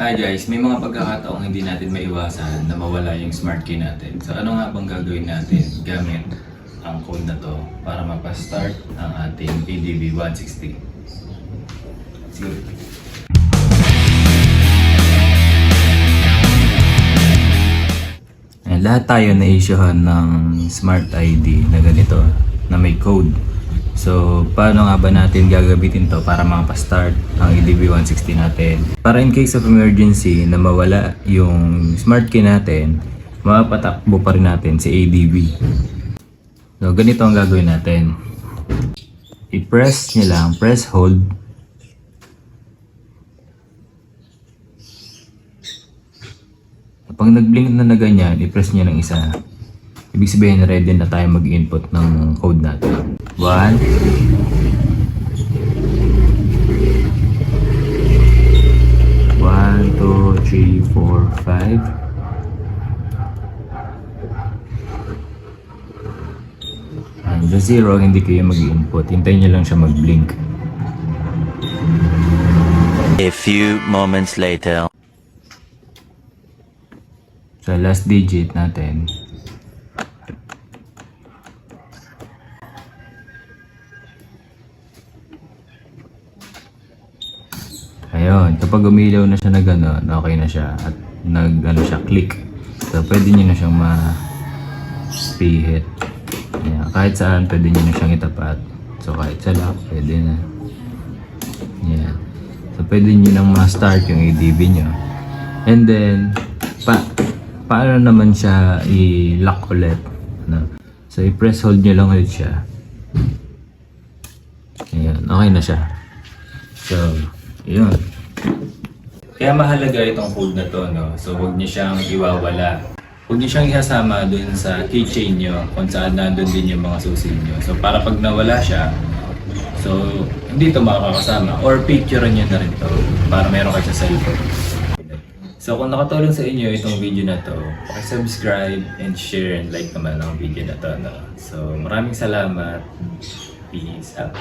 Hi guys, may mga pagkakataong hindi natin maiwasan na mawala yung smart key natin. So ano nga bang gagawin natin gamit ang code na to para mapastart ang ating ADB 160? Sige. Lahat tayo na-issuehan ng Smart ID na ganito, na may code. So, paano nga ba natin gagamitin to para makapastart ang EDB 160 natin? Para in case of emergency na mawala yung smart key natin, mapapatakbo pa rin natin si ADB. So, ganito ang gagawin natin. I-press nyo lang, press hold. Pag nag-blink na na ganyan, i-press nyo ng isa. Ibig sabihin, ready na tayo mag-input ng code natin. One. One, two, three, four, five. And the zero, hindi kayo mag-input. Hintayin nyo lang siya mag-blink. A few moments later. Sa last digit natin, Ayun, kapag umilaw na siya na gano'n, okay na siya. At nag, ano siya, click. So, pwede nyo na siyang ma-pihit. Ayan, kahit saan, pwede nyo na siyang itapat. So, kahit sa lock, pwede na. Yan. So, pwede nyo nang ma-start yung ADB nyo. And then, pa paano naman siya i-lock ulit? No? So, i-press hold nyo lang ulit siya. Ayan, okay na siya. So, yun. Kaya mahalaga itong code na to, no? So, huwag niyo siyang iwawala. Huwag niyo siyang ihasama dun sa keychain niyo kung saan nandun din yung mga susi niyo. So, para pag nawala siya, so, hindi ito makakasama. Or picturean niyo na rin to para meron kayo sa cellphone. So, kung nakatulong sa inyo itong video na to, subscribe and share and like naman ang video na to, no? So, maraming salamat. Peace out.